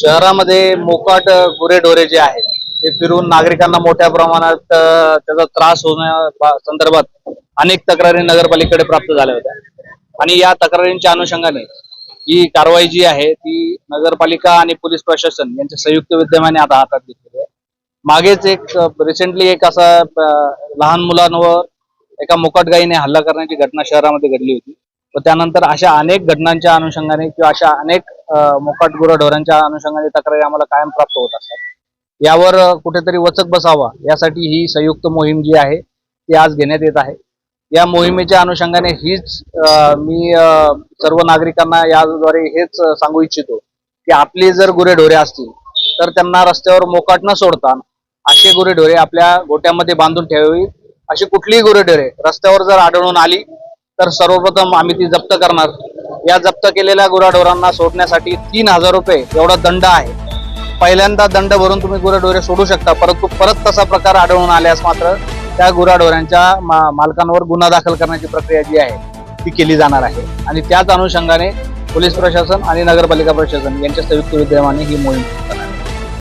शहरामध्ये मोकाट गुरेढोरे जे आहेत ते फिरून नागरिकांना मोठ्या प्रमाणात त्याचा त्रास होण्या संदर्भात अनेक तक्रारी नगरपालिकेकडे प्राप्त झाल्या होत्या. आणि या तक्रारींच्या अनुषंगाने ही कारवाई जी आहे ती नगरपालिका आणि पोलीस प्रशासन यांच्या संयुक्त विद्यमाने आता हातात घेतलेली आहे. मागेच एक रिसेंटली एक असा लहान मुलांवर एका मोकाट गायीने हल्ला करण्याची घटना शहरामध्ये घडली होती. व त्यानंतर अशा अनेक घटनांच्या अनुषंगाने किंवा अशा अनेक अ, मोकाट गुराढोरांच्या अनुषंगाने तक्रारी आम्हाला कायम प्राप्त होत असतात. यावर कुठेतरी वचक बसावा यासाठी ही संयुक्त मोहीम जी आहे ती आज घेण्यात येत आहे. या मोहिमेच्या अनुषंगाने हीच मी सर्व नागरिकांना याद्वारे हेच सांगू इच्छितो की आपली जर गुरेढोरे असतील तर त्यांना रस्त्यावर मोकाट न सोडता असे गुरेढोरे आपल्या गोट्यामध्ये बांधून ठेवावी अशी कुठलीही गुरेढोरे रस्त्यावर जर आढळून आली तर सर्वप्रथम आम्ही ती जप्त करणार. या जप्त केलेल्या गुराढोरांना सोडण्यासाठी तीन हजार रुपये एवढा दंड आहे. पहिल्यांदा दंड भरून तुम्ही गुराढोरे सोडू शकता परंतु परत तसा प्रकार आढळून आल्यास मात्र त्या गुराढोरांच्या मा- मालकांवर गुन्हा दाखल करण्याची प्रक्रिया जी आहे ती केली जाणार आहे. आणि त्याच अनुषंगाने पोलीस प्रशासन आणि नगरपालिका प्रशासन यांच्या संयुक्त विद्यमाने ही मोहीम